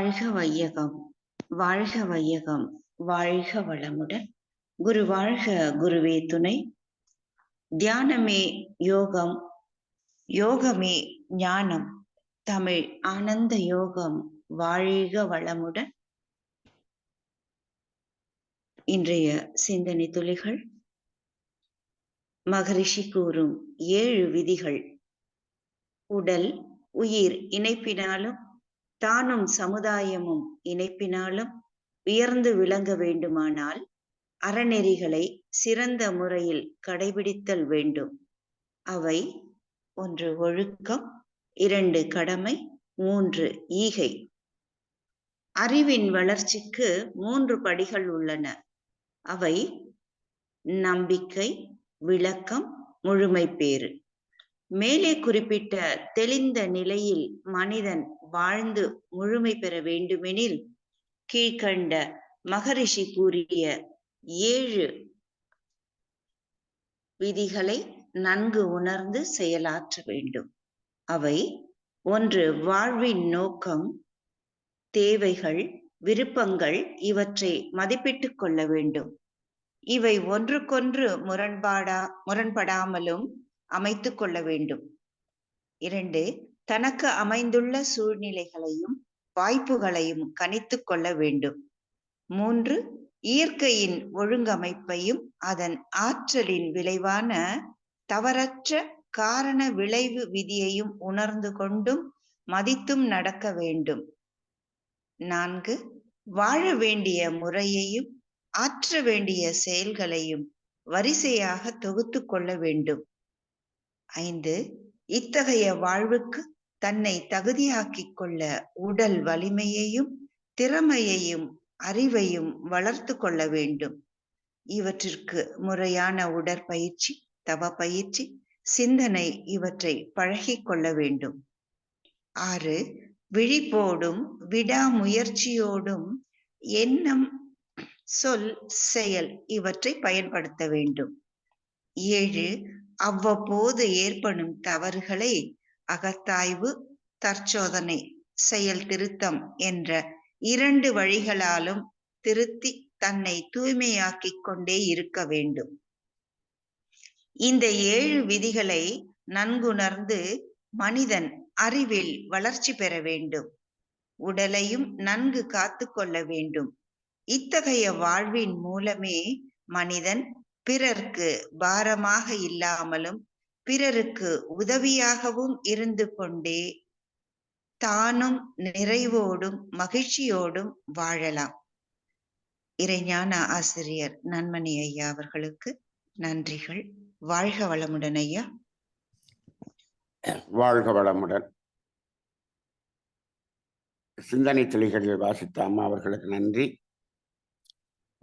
வாழ்க வையகம் வாழ்க வையகம் வாழ்க வளமுடன். குரு வாழ்க குருவே துணை. தியானமே யோகம் யோகமே ஞானம். தமிழ் ஆனந்த யோகம் வாழ்க வளமுடன். இன்றைய சிந்தனை துளிகள். மகரிஷி கூறும் ஏழு விதிகள். உடல் உயிர் இணைப்பினாலும் தானும் சமுதாயமும் இணைப்பினாலும் உயர்ந்து விளங்க வேண்டுமானால் அறநெறிகளை சிறந்த முறையில் கடைபிடித்தல் வேண்டும். அவை ஒன்று ஒழுக்கம் இரண்டு கடமை மூன்று ஈகை. அறிவின் வளர்ச்சிக்கு மூன்று படிகள் உள்ளன. அவை நம்பிக்கை விளக்கம் முழுமை பேறு மேலே குறிப்பிட்ட தெளிந்த நிலையில் மனிதன் வாழ்ந்து முழுமை பெற வேண்டுமெனில் கீழ்கண்ட மகரிஷி கூறிய ஏழு விதிகளை நன்கு உணர்ந்து செயலாற்ற வேண்டும். அவை ஒன்று வாழ்வின் நோக்கம் தேவைகள் விருப்பங்கள் இவற்றை மதிப்பிட்டுக் கொள்ள வேண்டும். இவை ஒன்றுக்கொன்று முரண்பாடா முரண்படாமலும் அமைத்து கொள்ள வேண்டும். இரண்டு தனக்கு அமைந்துள்ள சூழ்நிலைகளையும் வாய்ப்புகளையும் கணித்து கொள்ள வேண்டும். மூன்று இயற்கையின் ஒழுங்கமைப்பையும் அதன் ஆற்றலின் விளைவான தவறற்ற காரண விளைவு விதியையும் உணர்ந்து கொண்டும் மதித்தும் நடக்க வேண்டும். நான்கு வாழ வேண்டிய முறையையும் ஆற்ற வேண்டிய செயல்களையும் வரிசையாக தொகுத்து கொள்ள வேண்டும். ஐந்து இத்தகைய வாழ்வுக்கு தன்னை தகுதியாக்கிக் கொள்ள உடல் வலிமையையும் திறமையையும் அறிவையும் வளர்த்து கொள்ள வேண்டும். இவற்றிற்கு முறையான உடற்பயிற்சி தவ பயிற்சி சிந்தனை இவற்றை பழகிக் கொள்ள வேண்டும். ஆறு விழிப்போடும் விடாமுயற்சியோடும் எண்ணம் சொல் செயல் இவற்றை பயன்படுத்த வேண்டும். ஏழு அவ்வப்போது ஏற்படும் தவறுகளை அகத்தாய்வு தற்சோதனை செயல் திருத்தம் என்ற இரண்டு வழிகளாலும் திருத்தி தன்னை தூய்மையாக்கிக் கொண்டே இருக்க வேண்டும். இந்த ஏழு விதிகளை நன்குணர்ந்து மனிதன் அறிவில் வளர்ச்சி பெற வேண்டும். உடலையும் நன்கு காத்து கொள்ள வேண்டும். இத்தகைய வாழ்வின் மூலமே மனிதன் பிறர்க்கு பாரமாக இல்லாமலும் பிறருக்கு உதவியாகவும் இருந்து கொண்டே தானும் நிறைவோடும் மகிழ்ச்சியோடும் வாழலாம். இறைஞான ஆசிரியர் நன்மணி ஐயா அவர்களுக்கு நன்றிகள். வாழ்க வளமுடன் ஐயா. வாழ்க வளமுடன். சிந்தனை துளிகளில் வாசித்த அம்மா அவர்களுக்கு நன்றி.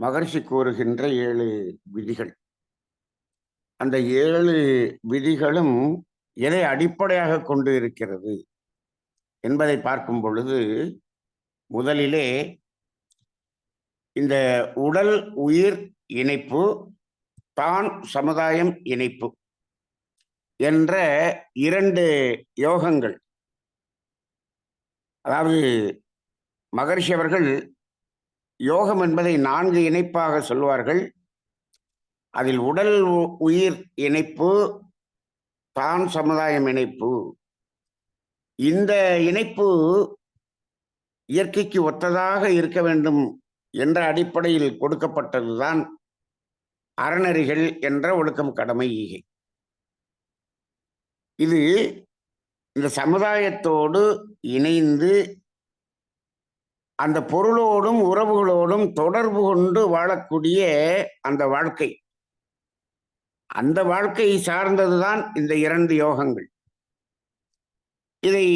மகர்ஷி கூறுகின்ற ஏழு விதிகள். அந்த ஏழு விதிகளும் எதை அடிப்படையாக கொண்டு இருக்கிறது என்பதை பார்க்கும் பொழுது முதலிலே இந்த உடல் உயிர் இணைப்பு தான் சமுதாயம் இணைப்பு என்ற இரண்டு யோகங்கள். அதாவது மகர்ஷி அவர்கள் யோகம் என்பதை நான்கு இணைப்பாக சொல்வார்கள். அதில் உடல் உயிர் இணைப்பு தான் சமுதாயம் இணைப்பு. இந்த இணைப்பு இயற்கைக்கு ஒத்ததாக இருக்க வேண்டும் என்ற அடிப்படையில் கொடுக்கப்பட்டதுதான் அறநெறிகள் என்ற ஒழுக்கம் கடமை ஈகை. இது இந்த சமுதாயத்தோடு இணைந்து அந்த பொருளோடும் உறவுகளோடும் தொடர்பு கொண்டு வாழக்கூடிய அந்த வாழ்க்கை. அந்த வாழ்க்கையை சார்ந்ததுதான் இந்த இரண்டு யோகங்கள். இதை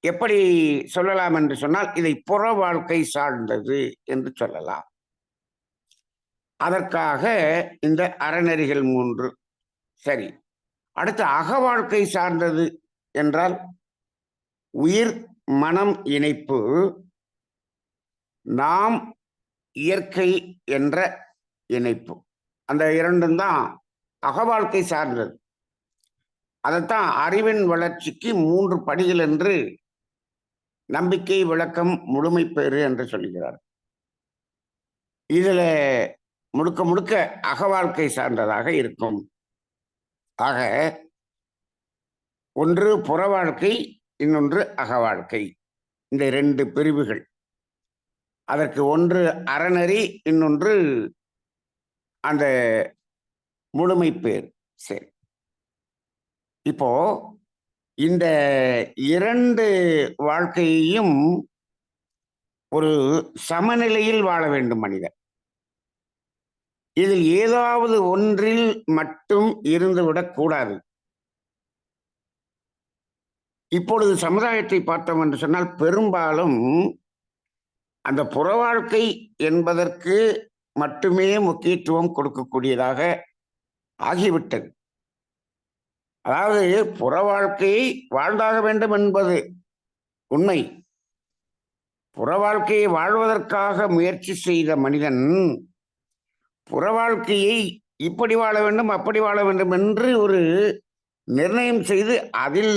எப்படி சொல்லலாம் என்று சொன்னால் இதை புற வாழ்க்கை சார்ந்தது என்று சொல்லலாம். அதற்காக இந்த அறநெறிகள் மூன்று. சரி அடுத்து அக வாழ்க்கை சார்ந்தது என்றால் உயிர் மனம் இணைப்பு நாம் இயற்கை என்ற இணைப்பு. அந்த இரண்டும் தான் அகவாழ்க்கை சார்ந்தது. அதைத்தான் அறிவின் வளர்ச்சிக்கு மூன்று படிகள் என்று நம்பிக்கை விளக்கம் முழுமை பெறு என்று சொல்லுகிறார் இதில் முழுக்க முழுக்க அகவாழ்க்கை சார்ந்ததாக இருக்கும். ஆக ஒன்று புற வாழ்க்கை இன்னொன்று அகவாழ்க்கை. இந்த ரெண்டு பிரிவுகள். அதற்கு ஒன்று அறநெறி இன்னொன்று அந்த முழுமை பேர் சரி. இப்போ இந்த இரண்டு வாழ்க்கையையும் ஒரு சமநிலையில் வாழ வேண்டும் மனிதன் இதில் ஏதாவது ஒன்றில் மட்டும் இருந்துவிடக் கூடாது. இப்பொழுது சமுதாயத்தை பார்த்தோம் என்று சொன்னால் பெரும்பாலும் அந்த புற வாழ்க்கை என்பதற்கு மட்டுமே முக்கியத்துவம் கொடுக்கக்கூடியதாக ஆகிவிட்டது. அதாவது புற வாழ்க்கையை வாழ்ந்தாக வேண்டும் என்பது உண்மை. புற வாழ்க்கையை வாழ்வதற்காக முயற்சி செய்த மனிதன் புற வாழ்க்கையை இப்படி வாழ வேண்டும் அப்படி வாழ வேண்டும் என்று ஒரு நிர்ணயம் செய்து அதில்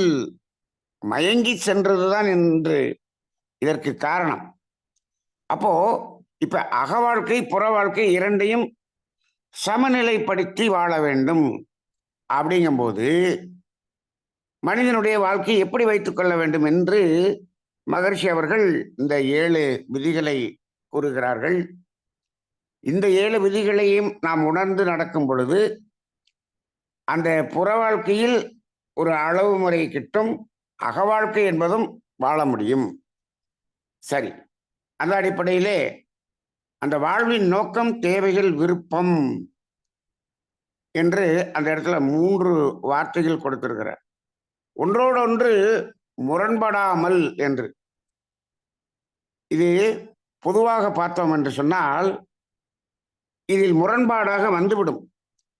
மயங்கி சென்றதுதான் என்று இதற்கு காரணம். அப்போ இப்ப அக வாழ்க்கை புற வாழ்க்கை இரண்டையும் சமநிலைப்படுத்தி வாழ வேண்டும். அப்படிங்கும்போது மனிதனுடைய வாழ்க்கையை எப்படி வைத்துக்கொள்ள வேண்டும் என்று மகர்ஷி அவர்கள் இந்த ஏழு விதிகளை கூறுகிறார்கள். இந்த ஏழு விதிகளையும் நாம் உணர்ந்து நடக்கும் பொழுது அந்த புற வாழ்க்கையில் ஒரு அளவு முறை கிட்டும் அகவாழ்க்கை என்பதும் வாழ முடியும். சரி அந்த அடிப்படையிலே அந்த வாழ்வின் நோக்கம் தேவைகள் விருப்பம் என்று அந்த இடத்துல மூன்று வார்த்தைகள் கொடுத்திருக்கிறார். ஒன்றோடொன்று முரண்படாமல் என்று. இது பொதுவாக பார்த்தோம் என்று சொன்னால் இதில் முரண்பாடாக வந்துவிடும்.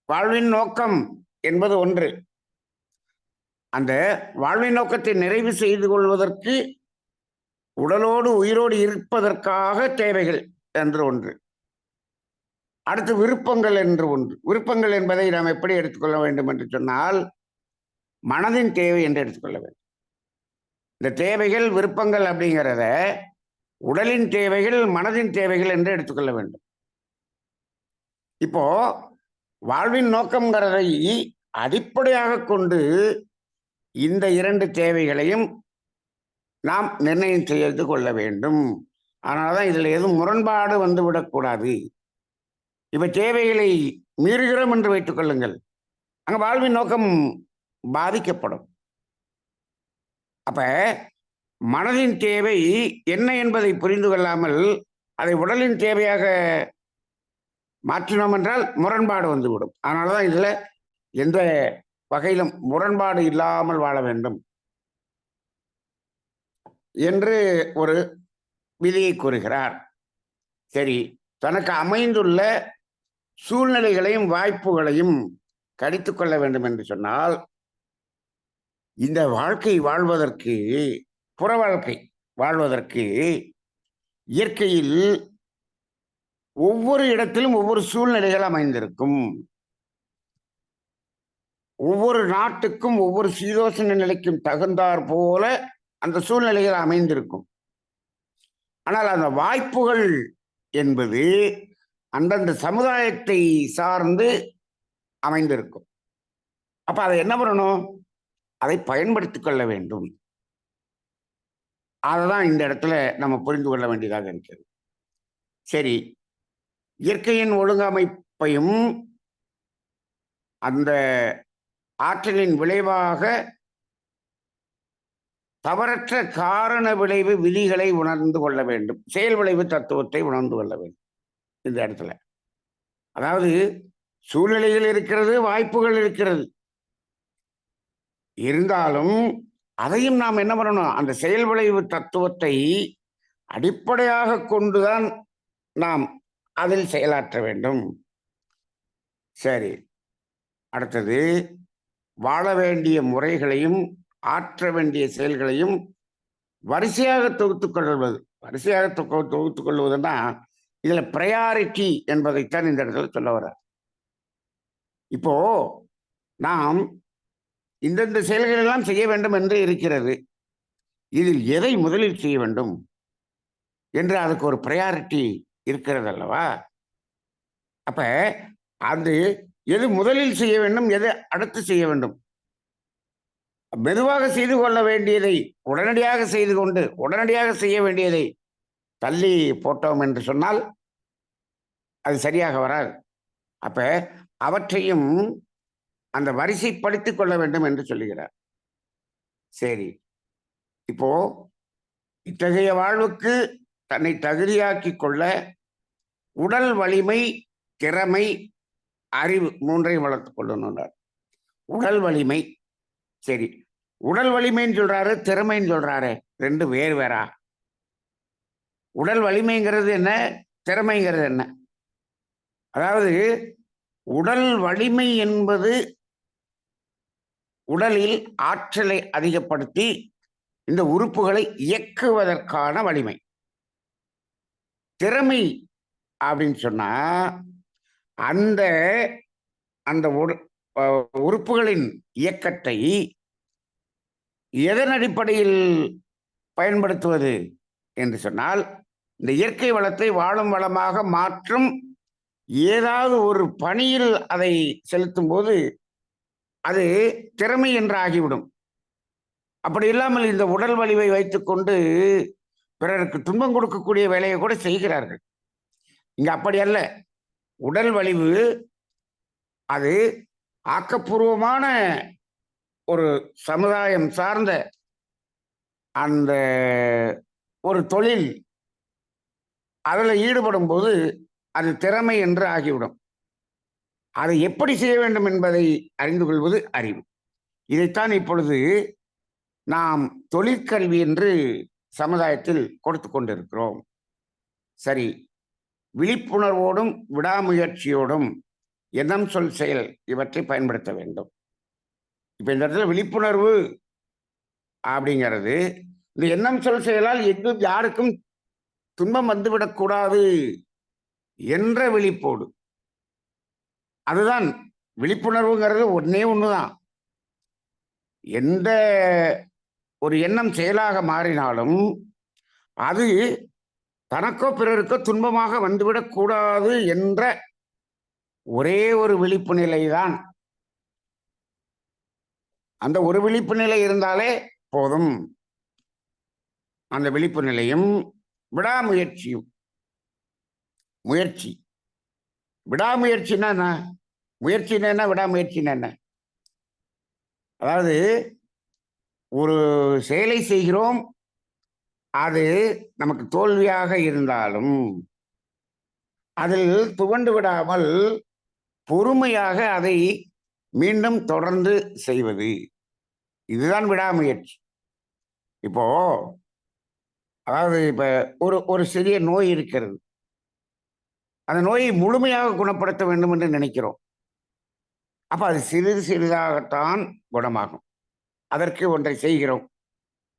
வாழ்வின் நோக்கம் என்பது ஒன்று. அந்த வாழ்வின் நோக்கத்தை நிறைவு செய்து கொள்வதற்கு உடலோடு உயிரோடு இருப்பதற்காக தேவைகள். என்று ஒன்று. அடுத்து விருப்பங்கள் என்று ஒன்று. விருப்பங்கள் என்பதை நாம் எப்படி எடுத்துக்கொள்ள வேண்டும் என்று சொன்னால் மனதின் தேவை என்று எடுத்துக்கொள்ள வேண்டும். இந்த தேவைகள் விருப்பங்கள் அப்படிங்கிறத உடலின் தேவைகள் மனதின் தேவைகள் என்று எடுத்துக்கொள்ள வேண்டும். இப்போ வாழ்வின் நோக்கம்ங்கிறதை அடிப்படையாக கொண்டு இந்த இரண்டு தேவைகளையும் நாம் நிர்ணயம் செய்து கொள்ள வேண்டும். அதனாலதான் இதில் எதுவும் முரண்பாடு வந்து விடக்கூடாது இப்ப தேவைகளை மீறுகிறோம் என்று வைத்துக் கொள்ளுங்கள். அங்கே வாழ்வின் நோக்கம் பாதிக்கப்படும். அப்ப மனதின் தேவை என்ன என்பதை புரிந்து கொள்ளாமல் அதை உடலின் தேவையாக மாற்றினோம் என்றால் முரண்பாடு வந்துவிடும். அதனாலதான் இதில் எந்த வகையிலும் முரண்பாடு இல்லாமல் வாழ வேண்டும். என்று ஒரு விதியை கூறுகிறார். சரி தனக்கு அமைந்துள்ள சூழ்நிலைகளையும் வாய்ப்புகளையும் கடித்து கொள்ள வேண்டும் என்று சொன்னால் இந்த வாழ்க்கை வாழ்வதற்கு புற வாழ்க்கை வாழ்வதற்கு இயற்கையில் ஒவ்வொரு இடத்திலும் ஒவ்வொரு சூழ்நிலைகள் அமைந்திருக்கும். ஒவ்வொரு நாட்டுக்கும் ஒவ்வொரு சீதோசன நிலைக்கும் தகுந்தாற் போல அந்த சூழ்நிலைகள் அமைந்திருக்கும். ஆனால் அந்த வாய்ப்புகள் என்பது அந்தந்த சமுதாயத்தை சார்ந்து அமைந்திருக்கும். அப்ப அதை என்ன பண்ணணும்? அதை பயன்படுத்திக் கொள்ள வேண்டும். அதுதான் இந்த இடத்துல நம்ம புரிந்து கொள்ள வேண்டியதாக இருக்கிறது. சரி இயற்கையின் ஒழுங்கமைப்பையும் அந்த ஆற்றலின் விளைவாக தவறற்ற காரண விளைவு விதிகளை உணர்ந்து கொள்ள வேண்டும். செயல் விளைவு தத்துவத்தை உணர்ந்து கொள்ள வேண்டும். இந்த இடத்துல. அதாவது சூழ்நிலைகள் இருக்கிறது வாய்ப்புகள் இருக்கிறது. இருந்தாலும் அதையும் நாம் என்ன பண்ணணும்? அந்த செயல் விளைவு தத்துவத்தை அடிப்படையாக கொண்டுதான் நாம் அதில் செயலாற்ற வேண்டும். சரி. அடுத்தது வாழ வேண்டிய முறைகளையும் ஆற்ற வேண்டிய செயல்களையும் வரிசையாக தொகுத்துக் கொள்வது. வரிசையாக தொகு தொகுத்துக் கொள்வதுன்னா இதுல ப்ரையாரிட்டி என்பதைத்தான் இந்த இடத்துல சொல்ல வர்றார். இப்போ நாம் இந்தந்த செயல்கள் எல்லாம் செய்ய வேண்டும் என்று இருக்கிறது. இதில் எதை முதலில் செய்ய வேண்டும்? என்று அதுக்கு ஒரு ப்ரையாரிட்டி இருக்கிறது அல்லவா? அப்ப அது எது முதலில் செய்ய வேண்டும் எது அடுத்து செய்ய வேண்டும்? மெதுவாக செய்து கொள்ள வேண்டியதை உடனடியாக செய்து கொண்டு உடனடியாக செய்ய வேண்டியதை தள்ளி போட்டோம் என்று சொன்னால் அது சரியாக வராது. அப்ப அவற்றையும் அந்த வரிசைப்படுத்திக் கொள்ள வேண்டும் என்று சொல்லுகிறார். சரி. இப்போ இத்தகைய வாழ்வுக்கு தன்னை தகுதியாக்கிக் கொள்ள உடல் வலிமை திறமை அறிவு மூன்றையும் வளர்த்துக் கொள்ளணும்னார். உடல் வலிமை சரி. உடல் வலிமைன்னு சொல்றாரு திறமைன்னு சொல்றாரு. ரெண்டு வேறு வேறா. உடல் வலிமைங்கிறது என்ன? திறமைங்கிறது என்ன? அதாவது உடல் வலிமை என்பது உடலில் ஆற்றலை அதிகப்படுத்தி இந்த உறுப்புகளை இயக்குவதற்கான வலிமை. திறமை அப்படின்னு சொன்னா அந்த அந்த உறுப்புகளின் இயக்கத்தை எதன் அடிப்படையில் பயன்படுத்துவது என்று சொன்னால் இந்த இயற்கை வளத்தை வாழும் வளமாக மாற்றும் ஏதாவது ஒரு பணியில் அதை செலுத்தும் போது அது திறமை என்று ஆகிவிடும் அப்படி இல்லாமல் இந்த உடல் வலிவை வைத்துக்கொண்டு பிறருக்கு துன்பம் கொடுக்கக்கூடிய வேலையை கூட செய்கிறார்கள். இங்க அப்படி அல்ல. உடல் வலிவு அது ஆக்கப்பூர்வமான ஒரு சமுதாயம் சார்ந்த அந்த ஒரு தொழில் அதில் ஈடுபடும் போது அது திறமை என்று ஆகிவிடும். அதை எப்படி செய்ய வேண்டும் என்பதை அறிந்து கொள்வது அறிவு. இதைத்தான் இப்பொழுது நாம் தொழிற்கல்வி என்று சமுதாயத்தில் கொடுத்து கொண்டிருக்கிறோம். சரி விழிப்புணர்வோடும் விடாமுயற்சியோடும் எதம் சொல் செயல் இவற்றை பயன்படுத்த வேண்டும். இப்போ இந்த இடத்துல விழிப்புணர்வு அப்படிங்கிறது. இந்த எண்ணம் சொல் செயலால் எங்கும் யாருக்கும் துன்பம் வந்துவிடக்கூடாது என்ற விழிப்போடு. அதுதான் விழிப்புணர்வுங்கிறது ஒன்னே ஒண்ணுதான். எந்த ஒரு எண்ணம் செயலாக மாறினாலும் அது தனக்கோ பிறருக்கோ துன்பமாக வந்துவிடக்கூடாது என்ற ஒரே ஒரு விழிப்பு நிலைதான். அந்த ஒரு விழிப்பு நிலை இருந்தாலே போதும். அந்த விழிப்பு நிலையும் விடாமுயற்சியும். முயற்சி. விடாமுயற்சின்னா என்ன? முயற்சின்னா என்ன? விடாமுயற்சின்னா என்ன? அதாவது ஒரு செயலை செய்கிறோம். அது நமக்கு தோல்வியாக இருந்தாலும் அதில் துவண்டு விடாமல் பொறுமையாக அதை மீண்டும் தொடர்ந்து செய்வது. இதுதான் விடாமுயற்சி. இப்போ அதாவது இப்போ ஒரு ஒரு சிறிய நோய் இருக்கிறது. அந்த நோயை முழுமையாக குணப்படுத்த வேண்டும் என்று நினைக்கிறோம். அப்போ அது சிறிது சிறிதாகத்தான் குணமாகும். அதற்கு ஒன்றை செய்கிறோம்.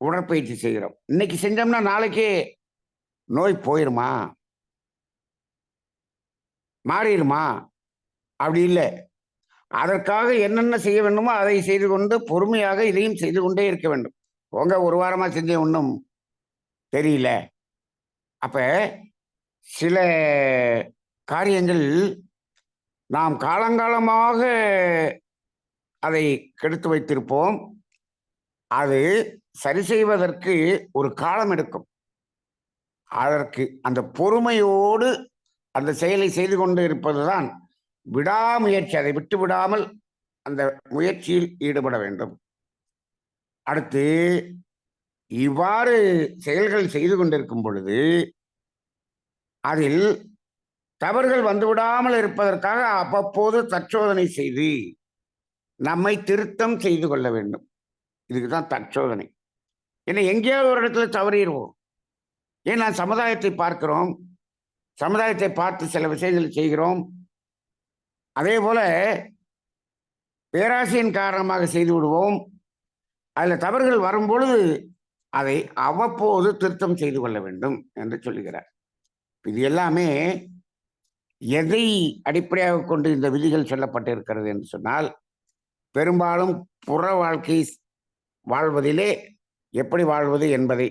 உடற்பயிற்சி செய்கிறோம். இன்னைக்கு செஞ்சோம்னா நாளைக்கே நோய் போயிருமா? மாறிடுமா? அப்படி இல்லை. அதற்காக என்னென்ன செய்ய வேண்டுமோ அதை செய்து கொண்டு பொறுமையாக இதையும் செய்து கொண்டே இருக்க வேண்டும். உங்க ஒரு வாரமாக செஞ்ச ஒன்றும் தெரியல. அப்போ சில காரியங்கள் நாம் காலங்காலமாக அதை கெடுத்து வைத்திருப்போம். அது சரி செய்வதற்கு ஒரு காலம் எடுக்கும். அதற்கு அந்த பொறுமையோடு அந்த செயலை செய்து கொண்டு இருப்பதுதான் விடாமுயற்சி அதை விட்டு விடாமல் அந்த முயற்சியில் ஈடுபட வேண்டும். அடுத்து இவ்வாறு செயல்கள் செய்து கொண்டிருக்கும் பொழுது அதில் தவறுகள் வந்துவிடாமல் இருப்பதற்காக அவ்வப்போது தற்சோதனை செய்து நம்மை திருத்தம் செய்து கொள்ள வேண்டும். இதுக்கு தான் தற்சோதனை. ஏன்னா எங்கேயாவது ஒரு இடத்துல தவறிடுவோம். ஏன் நான் சமுதாயத்தை பார்க்கிறோம்? சமுதாயத்தை பார்த்து சில விஷயங்களை செய்கிறோம். அதே போல பேராசையின் காரணமாக செய்து விடுவோம். அதில் தவறுகள் வரும்பொழுது அதை அவ்வப்போது திருத்தம் செய்து கொள்ள வேண்டும் என்று சொல்லுகிறார். இது எல்லாமே எதை அடிப்படையாக கொண்டு இந்த விதிகள் சொல்லப்பட்டிருக்கிறது என்று சொன்னால் பெரும்பாலும் புற வாழ்க்கை வாழ்வதிலே எப்படி வாழ்வது என்பதை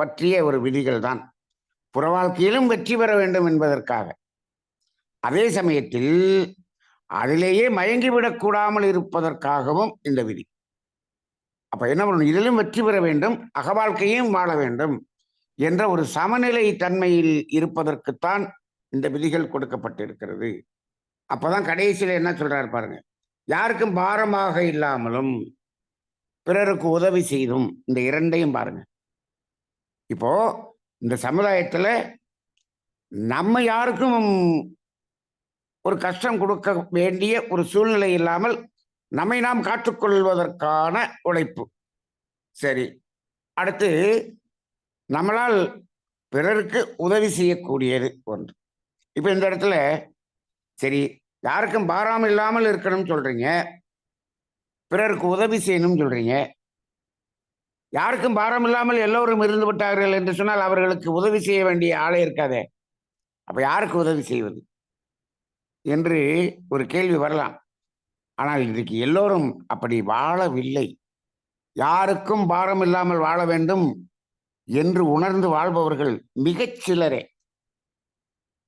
பற்றிய ஒரு விதிகள் தான் புற வாழ்க்கையிலும் வெற்றி பெற வேண்டும் என்பதற்காக. அதே சமயத்தில் அதிலேயே மயங்கிவிடக் கூடாமல் இருப்பதற்காகவும் இந்த விதி. அப்ப என்ன பண்ணணும்? இதிலும் வெற்றி பெற வேண்டும் அகவாழ்க்கையும் வாழ வேண்டும் என்ற ஒரு சமநிலை தன்மையில் இருப்பதற்குத்தான் இந்த விதிகள் கொடுக்கப்பட்டிருக்கிறது. அப்பதான் கடைசியில என்ன சொல்றாரு பாருங்க யாருக்கும் பாரமாக இல்லாமலும் பிறருக்கு உதவி செய்தும் இந்த இரண்டையும் பாருங்க. இப்போ இந்த சமுதாயத்துல நம்ம யாருக்கும் ஒரு கஷ்டம் கொடுக்க வேண்டிய ஒரு சூழ்நிலை இல்லாமல் நம்மை நாம் காற்றுக்கொள்வதற்கான உழைப்பு. சரி. அடுத்து நம்மளால் பிறருக்கு உதவி செய்யக்கூடியது ஒன்று. இப்போ இந்த இடத்துல சரி யாருக்கும் பாராம இல்லாமல் இருக்கணும்னு சொல்றீங்க. பிறருக்கு உதவி செய்யணும்னு சொல்றீங்க. யாருக்கும் பாரம் இல்லாமல் எல்லோரும் இருந்து விட்டார்கள் என்று சொன்னால் அவர்களுக்கு உதவி செய்ய வேண்டிய ஆளே இருக்காதே. அப்ப யாருக்கு உதவி செய்வது? என்று ஒரு கேள்வி வரலாம். ஆனால் இன்றைக்கு எல்லோரும் அப்படி வாழவில்லை. யாருக்கும் பாரம் இல்லாமல் வாழ வேண்டும் என்று உணர்ந்து வாழ்பவர்கள் மிகச் சிலரே.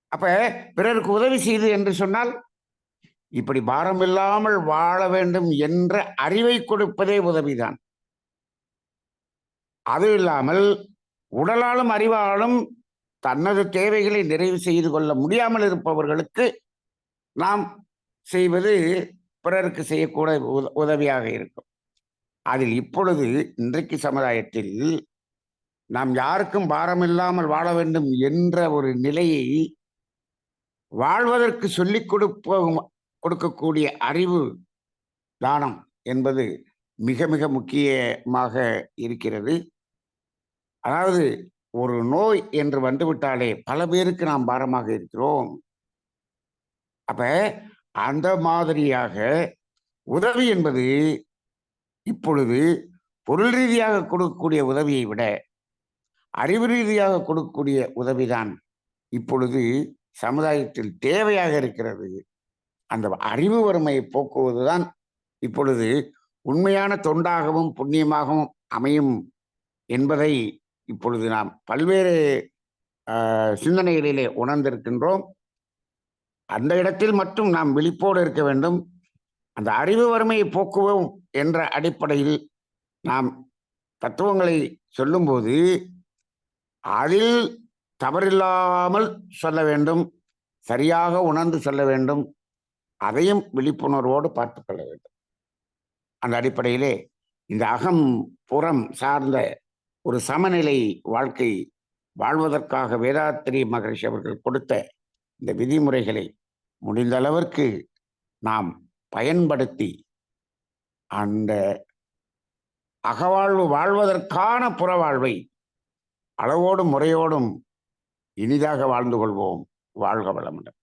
அப்ப பிறருக்கு உதவி செய்து என்று சொன்னால் இப்படி பாரம் இல்லாமல் வாழ வேண்டும் என்ற அறிவை கொடுப்பதே உதவிதான். அது இல்லாமல் உடலாலும் அறிவாலும் தனது தேவைகளை நிறைவு செய்து கொள்ள முடியாமல் இருப்பவர்களுக்கு நாம் செய்வது பிறருக்கு செய்யக்கூட உத- உதவியாக இருக்கும். அதில் இப்பொழுது இன்றைக்கு சமுதாயத்தில் நாம் யாருக்கும் பாரமில்லாமல் வாழ வேண்டும் என்ற ஒரு நிலையை வாழ்வதற்கு சொல்லிக் கொடுப்ப கொடுக்கக்கூடிய அறிவு தானம் என்பது மிக மிக முக்கியமாக இருக்கிறது. அதாவது ஒரு நோய் என்று வந்துவிட்டாலே பல பேருக்கு நாம் பாரமாக இருக்கிறோம். அப்ப அந்த மாதிரியாக உதவி என்பது இப்பொழுது பொருள் ரீதியாக கொடுக்கக்கூடிய உதவியை விட அறிவு ரீதியாக கொடுக்கக்கூடிய உதவிதான் இப்பொழுது சமுதாயத்தில் தேவையாக இருக்கிறது. அந்த அறிவு வறுமையை போக்குவதுதான் இப்பொழுது உண்மையான தொண்டாகவும் புண்ணியமாகவும் அமையும் என்பதை இப்பொழுது நாம் பல்வேறு சிந்தனைகளிலே உணர்ந்திருக்கின்றோம். அந்த இடத்தில் மட்டும் நாம் விழிப்போடு இருக்க வேண்டும். அந்த அறிவு வறுமையை போக்குவோம் என்ற அடிப்படையில் நாம் தத்துவங்களை சொல்லும்போது அதில் தவறில்லாமல் சொல்ல வேண்டும் சரியாக உணர்ந்து சொல்ல வேண்டும் அதையும் விழிப்புணர்வோடு பார்த்துக்கொள்ள வேண்டும். அந்த அடிப்படையிலே இந்த அகம் புறம் சார்ந்த ஒரு சமநிலை வாழ்க்கை வாழ்வதற்காக வேதாத்திரி மகரிஷி அவர்கள் கொடுத்த இந்த விதிமுறைகளை முடிந்த அளவிற்கு நாம் பயன்படுத்தி அந்த அகவாழ்வு வாழ்வதற்கான புறவாழ்வை அளவோடும் முறையோடும் இனிதாக வாழ்ந்து கொள்வோம். வாழ்க வளமுடன்.